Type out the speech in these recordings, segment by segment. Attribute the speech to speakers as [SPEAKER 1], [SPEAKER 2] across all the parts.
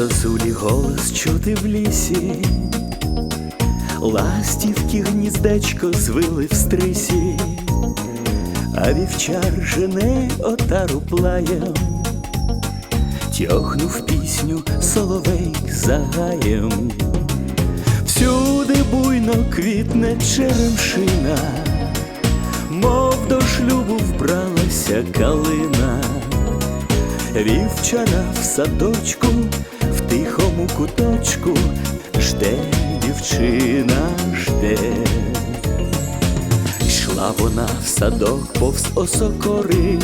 [SPEAKER 1] Зозулі голос чути в лісі, ластівки гніздечко звили в стрисі, а вівчар жене отару плаєм, тьохнув пісню соловей за гаєм. Всюди буйно квітне черемшина, мов до шлюбу вбралася калина, вівчара в садочку, куточку, жде дівчина, жде. Йшла вона в садок повз осокори,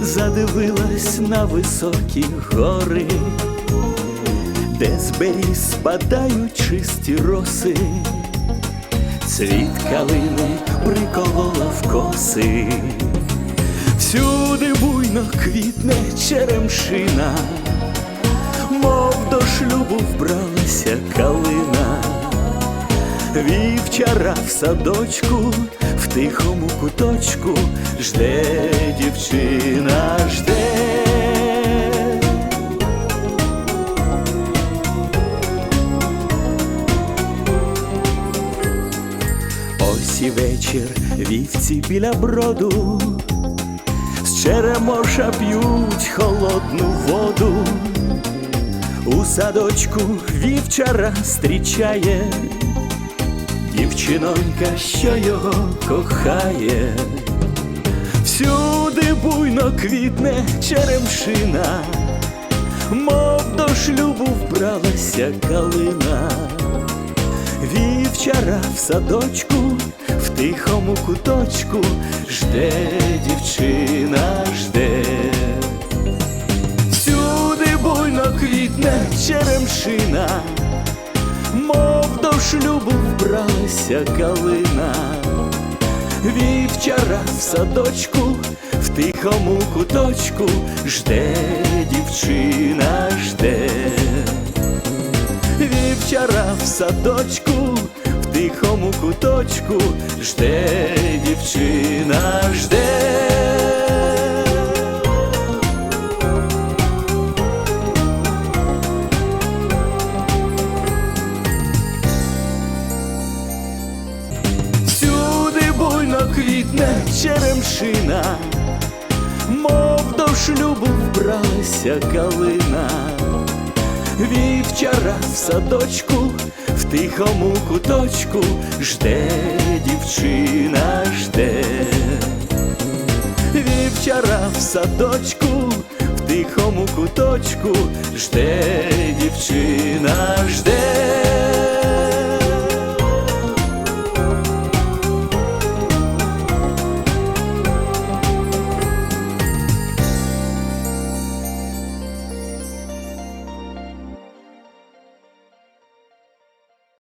[SPEAKER 1] задивилась на високі гори де з беріз спадають чисті роси, цвіт калини приколола в коси, всюди буйно квітне черемшина, шлюбу вбралася калина, вівчара в садочку, в тихому куточку жде дівчина, жде. Ось і вечір вівці біля броду, черемоша п'ють холодну воду, у садочку вівчара зустрічає, дівчинонька, що його кохає, всюди буйно квітне черемшина, мов до шлюбу вбралася калина. Вівчара в садочку, в тихому куточку жде черемшина, мов до шлюбу вбралася калина. Вівчара в садочку, в тихому куточку жде дівчина, жде вівчара в садочку, в тихому куточку жде дівчина, жде. Квітне черемшина, мов до шлюбу вбралася калина. Вівчара в садочку, в тихому куточку жде дівчина, жде. Вівчара в садочку, в тихому куточку жде дівчина, жде.